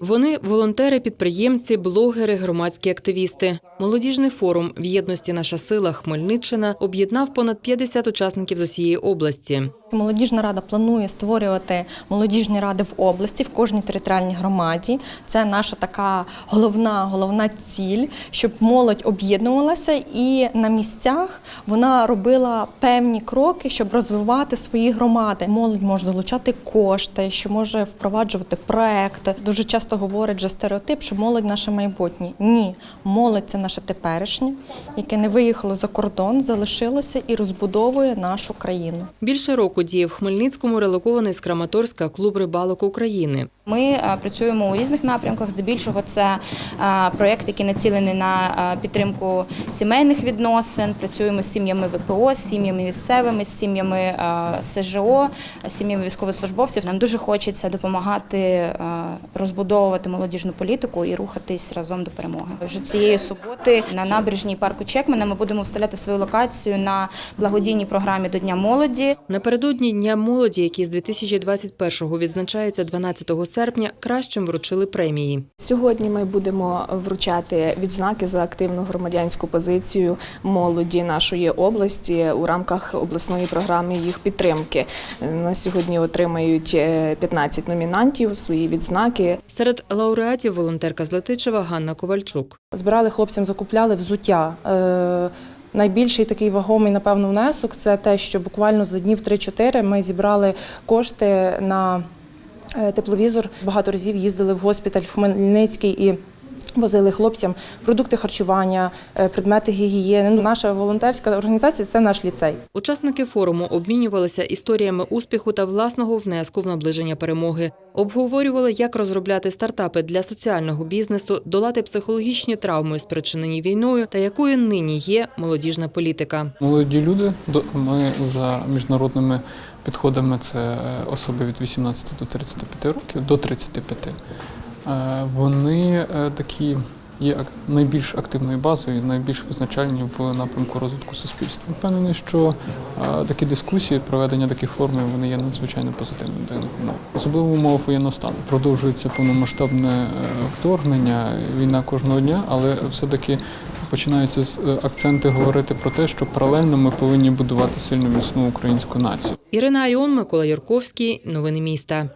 Вони волонтери, підприємці, блогери, громадські активісти. Молодіжний форум в єдності Наша сила Хмельниччина об'єднав понад 50 учасників з усієї області. Молодіжна рада планує створювати молодіжні ради в області в кожній територіальній громаді. Це наша така головна головна ціль, щоб молодь об'єднувалася і на місцях вона робила певні кроки, щоб розвивати свої громади. Молодь може залучати кошти, що може впроваджувати проекти. Дуже часто говорять вже стереотип, що молодь наше майбутнє. Ні, молодь це наше теперішнє, яке не виїхало за кордон, залишилося і розбудовує нашу країну. Більше року діє в Хмельницькому релокований з Краматорська клуб рибалок України. Ми е, працюємо у різних напрямках. Здебільшого це е, проєкти, які націлені на е, підтримку сімейних відносин. Працюємо з сім'ями ВПО, з сім'ями місцевими, з сім'ями СЖО, з сім'ями військовослужбовців. Нам дуже хочеться допомагати розбудовувати молодіжну політику і рухатись разом до перемоги. Вже цієї суботи на набережній парку Чекмена ми будемо вставляти свою локацію на благодійній програмі до Дня молоді. Напередодні Дня молоді, який з 2021-го відзначається 12 серпня, кращим вручили премії. Сьогодні ми будемо вручати відзнаки за активну громадянську позицію молоді нашої області у рамках обласної програми їх підтримки. На сьогодні отримають е, 15 номінантів свої відзнаки. Серед лауреатів волонтерка з Летичева Ганна Ковальчук. Збирали хлопцям, закупляли взуття. Найбільший такий вагомий, напевно, внесок це те, що буквально за днів 3-4 ми зібрали кошти на е, тепловізор. Багато разів їздили в госпіталь в Хмельницький і возили хлопцям продукти харчування, е, предмети гігієни. Ну, Наша волонтерська організація це наш ліцей. Учасники форуму обмінювалися історіями успіху та власного внеску в наближення перемоги. Обговорювали, як розробляти стартапи для соціального бізнесу, долати психологічні травми, спричинені війною, та якою нині є молодіжна політика. Молоді люди, до- ми за міжнародними підходами це е, особи від 18 до 35 років, до 35. Е, Вони е, такі є найбільш активною базою, найбільш визначальні в напрямку розвитку суспільства. Впевнений, що е, такі дискусії, проведення таких форумів, вони є надзвичайно позитивним для них умов. Особливо в воєнного стану. Продовжується повномасштабне вторгнення, війна кожного дня, але все-таки починаються з- акценти говорити про те, що паралельно ми повинні будувати сильну міцну українську націю. Ірина Аріон, Микола Юрковський. Новини міста.